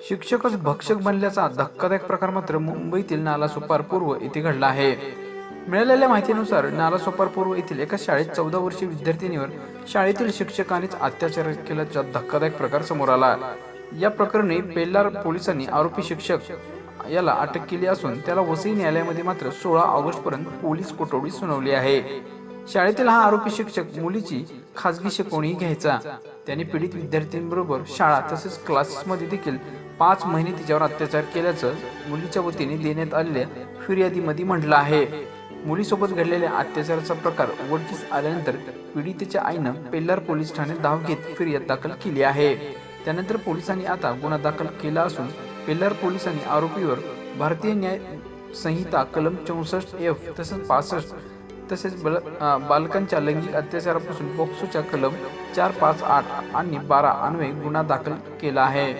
शिक्षकच भक्षक बनल्याचा धक्कादायक प्रकार मात्र मुंबईतील नालासोपार पूर्व येथे घडला आहे. मिळालेल्या माहितीनुसार नालासोपार पूर्व येथील एका शाळेत चौदा वर्षीय विद्यार्थिनीवर शाळेतील शिक्षकांनीच अत्याचार केल्याचा धक्कादायक प्रकार समोर आला. या प्रकरणी पेल्लार पोलिसांनी आरोपी शिक्षक याला अटक केली असून त्याला वसई न्यायालयामध्ये मात्र सोळा ऑगस्ट पर्यंत पोलीस कोठडी सुनावली आहे. शाळेतील हा आरोपी शिक्षक मुलीची खासगी शिकवणी घ्यायचा. त्याने पीडित विद्यार्थ्यांबरोबर शाळा तसेच क्लासेसमध्ये देखील पाच महिने तिच्यावर अत्याचार केल्याचं मुलीच्या वतीने देण्यात आलेल्या फिर्यादीमध्ये म्हटलं आहे. मुलीसोबत घडलेल्या अत्याचाराचा प्रकार उघडकीस आल्यानंतर पीडितेच्या आईनं पेल्लार पोलीस ठाण्यात धाव घेत फिर्याद दाखल केली आहे. त्यानंतर पोलिसांनी आता गुन्हा दाखल केला असून पेल्लार पोलिसांनी आरोपीवर भारतीय न्याय संहिता कलम चौसष्ट एफ तसंच पासष्ट तसेच बल बालकांच्या लैंगिक अत्याचारापासून पोक्सोच्या कलम चार पाच आठ आणि बारा अन्वये गुन्हा दाखल केला आहे.